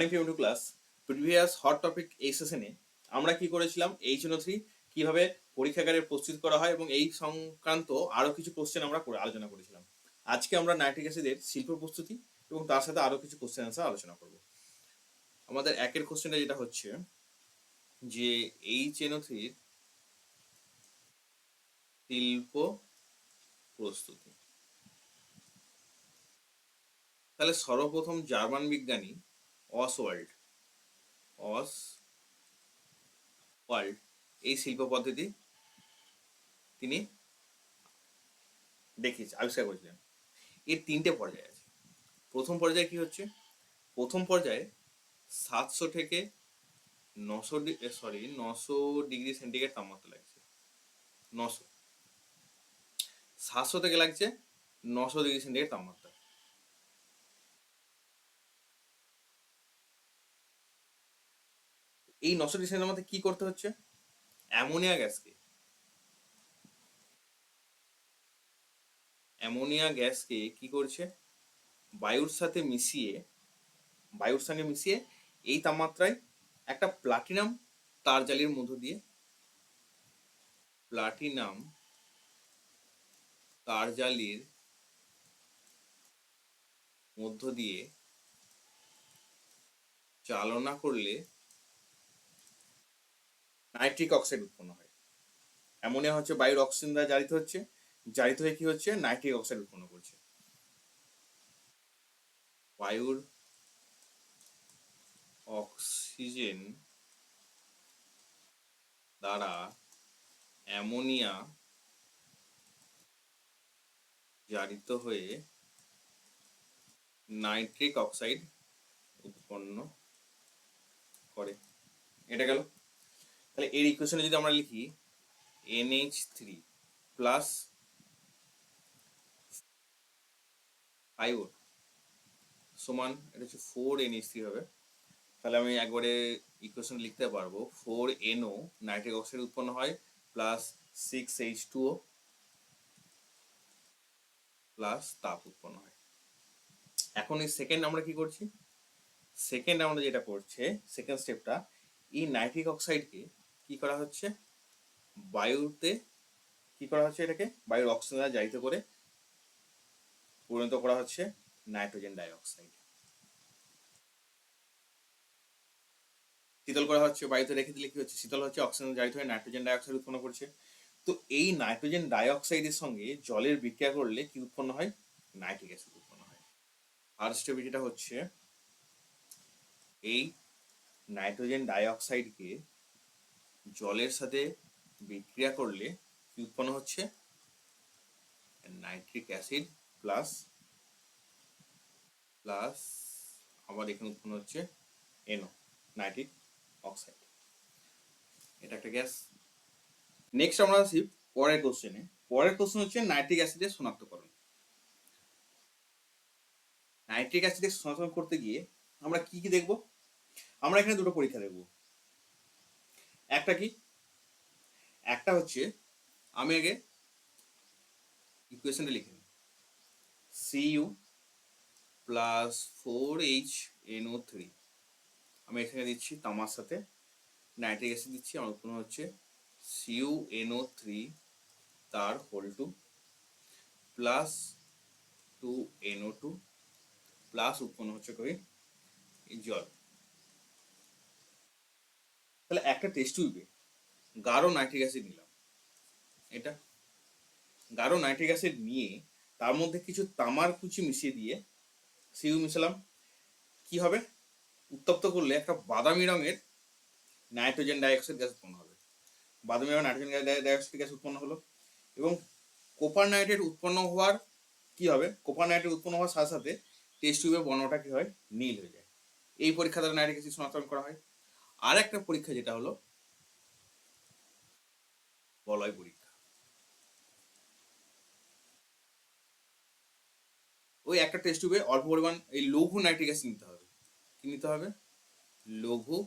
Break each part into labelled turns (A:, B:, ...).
A: Morning few two class previous hot topic এই সেশনে আমরা কি করেছিলাম? এইচ এন থ্রি কীভাবে পরীক্ষাগারে প্রস্তুত করা হয় এবং এই সংক্রান্ত আরও কিছু কোশ্চেন আমরা আলোচনা করেছিলাম। আজকে আমরা নাইট্রিক অ্যাসিডের শিল্প প্রস্তুতি এবং তার সাথে আরও কিছু কোশ্চেন আনসার আলোচনা করব। আমাদের একের কোশ্চেনটা যেটা হচ্ছে যে এইচ এন থ্রির শিল্প প্রস্তুতি। তাহলে সর্বপ্রথম জার্মান বিজ্ঞানী অসওয়াল্ড অস ওয়ার্ল্ড এই শিল্প পদ্ধতি তিনি দেখিয়েছে আবিষ্কার করেছিলেন। এর তিনটে পর্যায় আছে। প্রথম পর্যায়ে কি হচ্ছে? প্রথম পর্যায়ে সাতশো থেকে নশো সরি নশো ডিগ্রি সেন্টিগ্রেড তাপমাত্রা লাগছে। নশো। সাতশো থেকে লাগছে নশো ডিগ্রি সেন্টিগ্রেড তাপমাত্রা। এই নশো ডিগ্রি সেন্টিগ্রেড মধ্যে কি করতে হচ্ছে? অ্যামোনিয়া গ্যাসকে। অ্যামোনিয়া গ্যাসকে কি করছে? বায়ুর সাথে মিশিয়ে, বায়ুর সঙ্গে মিশিয়ে এই তাপমাত্রায় একটা প্লাটিনাম তার জালির মধ্য দিয়ে, প্লাটিনাম তার জালির মধ্য দিয়ে চালনা করলে নাইট্রিক অক্সাইড উৎপন্ন হয়। অ্যামোনিয়া হচ্ছে বায়ুর অক্সিজেন দ্বারা জারিত হচ্ছে, জারিত হয়ে কি হচ্ছে? নাইট্রিক অক্সাইড উৎপন্ন করছে। বায়ুর অক্সিজেন দ্বারা অ্যামোনিয়া জারিত হয়ে নাইট্রিক অক্সাইড উৎপন্ন করে। এটা গেল। তাহলে এর ইকুয়েশনে যদি আমরা লিখি এনএইচ থ্রি প্লাস আইওর সমান এটা হচ্ছে ফোর এনএইচ থ্রি হবে। তাহলে আমি একবারে ইকুয়েশন লিখতে পারব ফোর এনও নাইট্রিক অক্সাইড উৎপন্ন হয় plus six H two O plus তাপ উৎপন্ন হয়। এখন এই সেকেন্ড আমরা কি করছি? সেকেন্ড আমরা যেটা করছে সেকেন্ড স্টেপটা এই নাইট্রিক অক্সাইডকে কি করা হচ্ছে? বায়ুতে কি করা হচ্ছে এটাকে? বায়ুর অক্সিজেন জারিত করে পরিণত করা হচ্ছে নাইট্রোজেন ডাইঅক্সাইড শীতল করা হচ্ছে, বায়ুতে রেখে দিলে কি হচ্ছে? শীতল হচ্ছে অক্সিজেন জারিত হয়ে নাইট্রোজেন ডাইঅক্সাইড উৎপন্ন করছে। তো এই নাইট্রোজেন ডাইঅক্সাইডের সঙ্গে জলের বিক্রিয়া করলে কি উৎপন্ন হয়? নাইট্রিক অ্যাসিড উৎপন্ন হয়। আর স্টেপ যেটা হচ্ছে, এই নাইট্রোজেন ডাইঅক্সাইডকে জলের সাথে বিক্রিয়া করলে কি উৎপন্ন হচ্ছে? নাইট্রিক অ্যাসিড প্লাস প্লাস আবার এখানে উৎপন্ন হচ্ছে এনো নাইট্রিক অক্সাইড। এটা একটা গ্যাস। নেক্সট আমরা আসি পরের কোশ্চেনে পরের কোশ্চেন হচ্ছে নাইট্রিক অ্যাসিডের শনাক্তকরণ। নাইট্রিক অ্যাসিডের শনাক্তকরণ করতে গিয়ে আমরা কি কি দেখব? আমরা এখানে দুটো পরীক্ষা দেখব। একটা কি? একটা হচ্ছে, আমি আগে ইকুয়েশনটা লিখে নিই। C U plus four H NO three আমি এখানে দিচ্ছি, তামার সাথে নাইট্রিক অ্যাসিড দিচ্ছি, আমার উৎপন্ন হচ্ছে সিউ এনও থ্রি তার whole two plus two NO two plus উৎপন্ন হচ্ছে কই? জল। তাহলে একটা টেস্ট টিউবে গাঢ় নাইট্রিক অ্যাসিড নিলাম। এটা? গাঢ় নাইট্রিক অ্যাসিড নিয়ে তার মধ্যে কিছু তামার কুচি মিশিয়ে দিয়ে সিউ মিশালাম। কি হবে? উত্তপ্ত করলে একটা বাদামি রঙের নাইট্রোজেন ডাইঅক্সাইড গ্যাস উৎপন্ন হবে। বাদামি রঙের নাইট্রোজেন ডাইঅক্সাইড গ্যাস উৎপন্ন হলো। এবং কোপার নাইট্রেট উৎপন্ন হওয়ার কি হবে? কোপার নাইট্রেট উৎপন্ন হওয়ার সাথে সাথে টেস্ট টিউবের বর্ণটা কি হয়? নীল হয়ে যায়। এই পরীক্ষা দ্বারা নাইট্রিক অ্যাসিড শনাক্তকরণ করা হয়। আর একটা পরীক্ষা যেটা হলো, বলয় পরীক্ষা। ওই একটা টেস্ট টিউবে অল্প পরিমাণ এই লঘু নাইট্রিক অ্যাসিড নিতে হবে। কি নিতে হবে? লঘু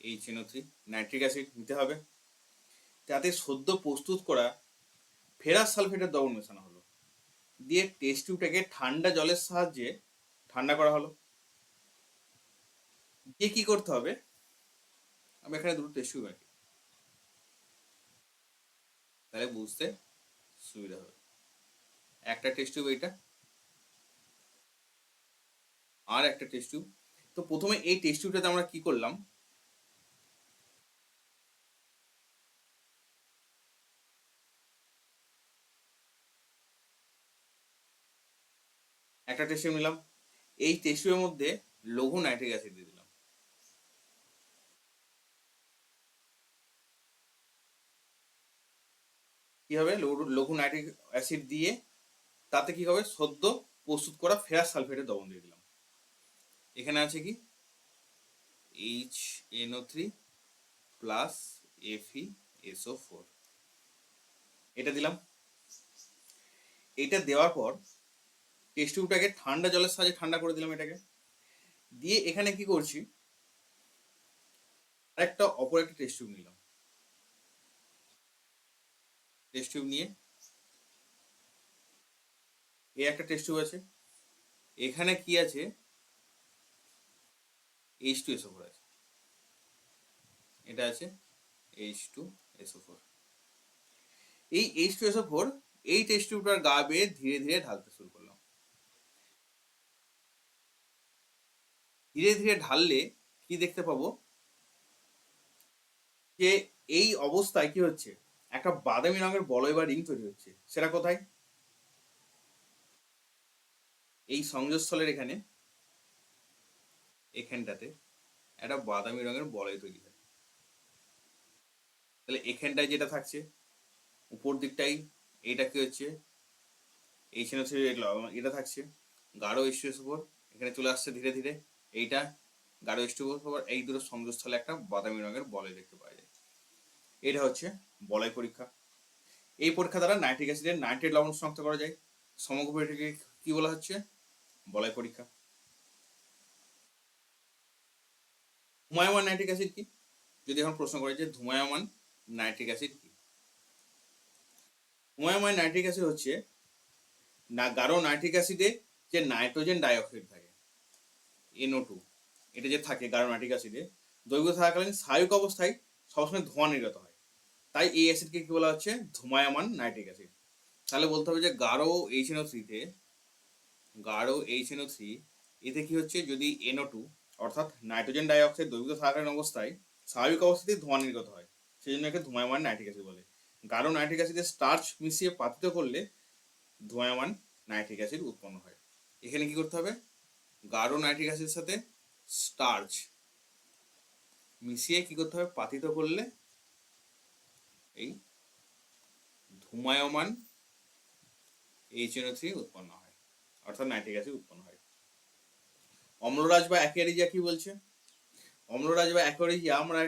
A: H NO three nitric acid নিতে হবে। তাতে সদ্য প্রস্তুত করা ফেরাস সালফেটের দ্রবণ মেশানো হলো। দিয়ে টেস্ট টিউবটাকে ঠান্ডা জলের সাহায্যে ঠান্ডা করা হলো। কে কি করতে হবে? আমি এখানে দুটো টেস্ট টিউব আঁকি তাহলে বুঝতে সুবিধা হবে। একটা টেস্ট টিউব এইটা, আর একটা টেস্ট টিউব তো প্রথমে এই টেস্ট টিউবটাতে আমরা কি করলাম? একটা টেস্ট টিউব নিলাম। এই টেস্ট টিউবের মধ্যে লঘু নাইট্রিক অ্যাসিড দিয়ে দিলাম কি হবে? লঘু- নাইট্রিক অ্যাসিড দিয়ে তাতে কি হবে? সদ্য প্রস্তুত করা ফেরাস সালফেটের দ্রবণ দিয়ে দিলাম। এখানে আছে কি? H NO three plus FE SO four এটা দিলাম। এটা দেওয়ার পর টেস্ট টিউবটাকে ঠান্ডা জলের সাহায্যে ঠান্ডা করে দিলাম এটাকে। দিয়ে এখানে কি করছি? আরেকটা অপর একটা টেস্ট টিউব নিলাম। টেস্ট টিউব নিয়ে। এই একটা টেস্ট টিউব আছে। এখানে কি আছে? এইচ টু এসও ফোর আছে। এটা আছে এইচ টু এসও ফোর এই এইচ টু এসও ফোর এই টেস্ট টিউবটার গা বেয়ে ধীরে ধীরে ঢালতে শুরু করলাম। ধীরে ধীরে ঢাললে কি দেখতে পাবো? যে এই অবস্থায় কি হচ্ছে? একটা বাদামি রঙের বলয় বা রিং তৈরি হচ্ছে। সেটা কোথায়? এই সংযোগস্থলের এখানে। এখানটাতে একটা বাদামি রঙের বলয় তৈরি হয়। তাহলে এখানটায় যেটা থাকছে, উপর দিকটাই এইটা কি হচ্ছে? এই ছিল এটা থাকছে গাঢ় স্টেজ উপর। এখানে চলে আসছে ধীরে ধীরে এইটা গাঢ় স্টেজ উপর। এই দুটো সংযোগস্থলে একটা বাদামি রঙের বলয় দেখতে পাওয়া যায়। এটা হচ্ছে বলয় পরীক্ষা। এই পরীক্ষা দ্বারা নাইট্রিক অ্যাসিডের নাইট্রেট লবণ শনাক্ত করা যায়। সমগ্র পরীক্ষাকে কি বলা হচ্ছে? বলয় পরীক্ষা। ধুমায়মান নাইট্রিক অ্যাসিড কি? যদি এখন প্রশ্ন করে যে ধুমায়মান নাইট্রিক অ্যাসিড কি? ধুমায়মান নাইট্রিক অ্যাসিড হচ্ছে না গাঢ় নাইট্রিক অ্যাসিডে যে নাইট্রোজেন ডাইঅক্সাইড থাকে এনও টু, এটা যে থাকে গাঢ় নাইট্রিক অ্যাসিডে দৈব থাকাকালীন স্বাভাবিক অবস্থায় সবসময় ধোঁয়া নির্গত তাই এই অ্যাসিডকে কি বলা হচ্ছে? ধুমায়মান নাইট্রিক অ্যাসিড তাহলে বলতে হবে যে গাঢ় এইচ এনও থ্রিতে গাঢ় এইচ এনও থ্রি এতে কি হচ্ছে? যদি এনও টু অর্থাৎ নাইট্রোজেন ডাইঅক্সাইড দ্রবীভূত থাকাকালীন অবস্থায় স্বাভাবিক অবস্থাতেই ধোঁয়া নির্গত হয় সেই জন্য একে ধোঁয়ায়মান নাইট্রিক অ্যাসিড বলে। গাঢ় নাইট্রিক অ্যাসিডে স্টার্চ মিশিয়ে পাতিত করলে ধোঁয়ায়মান নাইট্রিক অ্যাসিড উৎপন্ন হয়। এখানে কি করতে হবে? গাঢ় নাইট্রিক অ্যাসিডের সাথে স্টার্চ মিশিয়ে কি করতে হবে? পাতিত করলে এই ধুমায়মান এইচএনও থ্রি উৎপন্ন হয়। অর্থাৎ নাইট্রিক অ্যাসিড উৎপন্ন হয়। অম্লরাজ বা অ্যাকুয়ারিজিয়া কি বলছে? অম্লরাজ বা অ্যাকুয়ারিজিয়া আমরা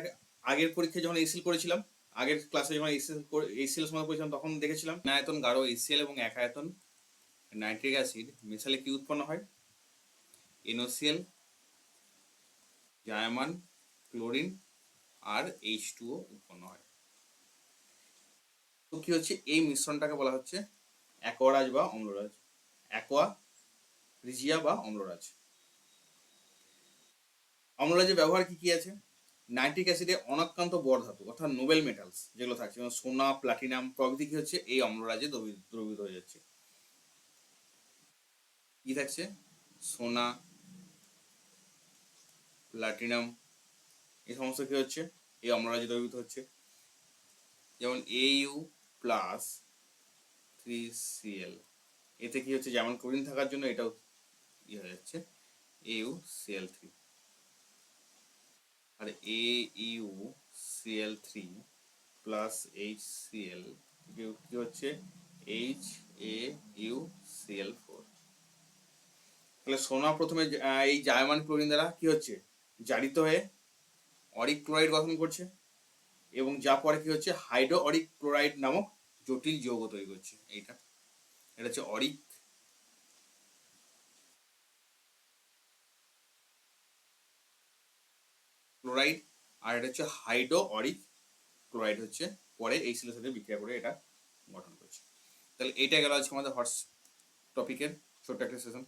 A: আগের পরীক্ষায় যখন এসিল করেছিলাম, আগের ক্লাসে যখন এসিল এসিল সময় পড়েছিলাম, তখন দেখেছিলাম আয়তন গাঢ় এসিএল এবং এক আয়তন নাইট্রিক অ্যাসিড মেশালে কি উৎপন্ন হয়? এনোসিএল জায়মান, ক্লোরিন আর এইচ টুও উৎপন্ন হয়। তো কি হচ্ছে? এই মিশ্রণটাকে বলা হচ্ছে অ্যাকোয়ারাজ বা অম্লরাজ। অ্যাকোয়া, রিজিয়া বা অম্লরাজ। অম্লরাজের ব্যবহার কি কি আছে? নাইট্রিক অ্যাসিডে অনাক্রান্ত বরধাতু অর্থাৎ নোবেল মেটালস, যেগুলো থাকছে, যেমন সোনা, প্লাটিনাম, প্রভৃতি কি হচ্ছে? এই অম্লরাজে দ্রবী- দ্রবীভূত হয়ে যাচ্ছে। কি থাকছে? সোনা, প্লাটিনাম, এই সমস্ত কি হচ্ছে? এই অম্লরাজে দ্রবীভূত হচ্ছে। যেমন A U plus three CL এতে কি হচ্ছে? যেমন ক্লোরিন থাকার জন্য এটাও ইয়ে হয়ে যাচ্ছে। U CL three. R A U CL three plus H CL কি হচ্ছে? H A U CL four. তাহলে সোনা প্রথমে এই জায়মান ক্লোরিন দ্বারা কি হচ্ছে? জারিত হয়ে অরিক ক্লোরাইড গঠন করছে। এবং যা পরে কি হচ্ছে? হাইড্রো অরিক ক্লোরাইড নামক জটিল যৌগ তৈরি করছে, এইটা। এটা হচ্ছে অরিক। ক্লোরাইড, আর এটা হচ্ছে হাইড্রো অরিক ক্লোরাইড হচ্ছে, পরে এই সিলের সাথে বিক্রিয়া করে এটা গঠন করছে। তাহলে এইটা গেল আজকে আমাদের হর্স টপিকের ছোট্ট একটা সেশন।